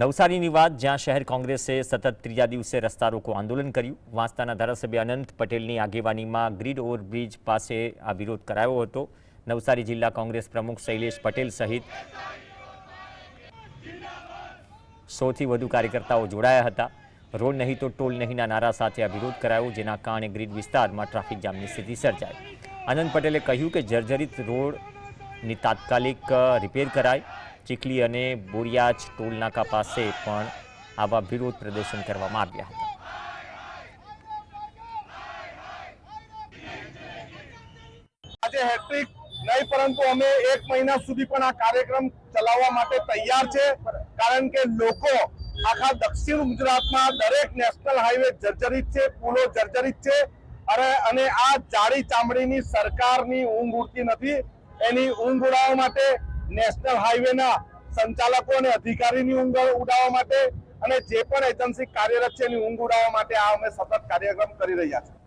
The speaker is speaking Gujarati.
નવસારીની વાત, જ્યાં શહેર કોંગ્રેસે સતત ત્રીજા દિવસે રસ્તા રોકો આંદોલન કર્યું. વાંસદાના ધારાસભ્ય અનંત પટેલની આગેવાનીમાં ગ્રીડ ઓવરબ્રિજ પાસે આ વિરોધ કરાયો હતો. નવસારી જિલ્લા કોંગ્રેસ પ્રમુખ શૈલેષ પટેલ સહિત સૌથી વધુ કાર્યકર્તાઓ જોડાયા હતા. રોડ નહીં તો ટોલ નહીંના નારા સાથે આ વિરોધ કરાયો, જેના કારણે ગ્રીડ વિસ્તારમાં ટ્રાફિક જામની સ્થિતિ સર્જાઈ. અનંત પટેલે કહ્યું કે જર્જરિત રોડની તાત્કાલિક રિપેર કરાય. ચીખલી અને બોરિયાજ ટોલનાકા પાસે પણ આવા વિરોધ પ્રદર્શન કરવામાં આવ્યા હતા. આજે હેટ્રિક નહીં, પરંતુ અમે એક મહિના સુધી પણ આ કાર્યક્રમ ચલાવવા માટે તૈયાર છે, કારણ કે લોકો આખા દક્ષિણ ગુજરાતમાં દરેક નેશનલ હાઈવે જર્જરિત છે, પુલો જર્જરિત છે અને અને આ જાડી ચામડીની સરકારની ઊંઘ ઉડતી નથી. એની ઊંઘ ઉડાવવા માટે નેશનલ હાઈવેના સંચાલકો અને અધિકારીની ઊંઘ ઉડાવવા માટે અને જે પણ એજન્સી કાર્યરત છે એની ઊંઘ ઉડાવવા માટે આ અમે સતત કાર્યક્રમ કરી રહ્યા છીએ.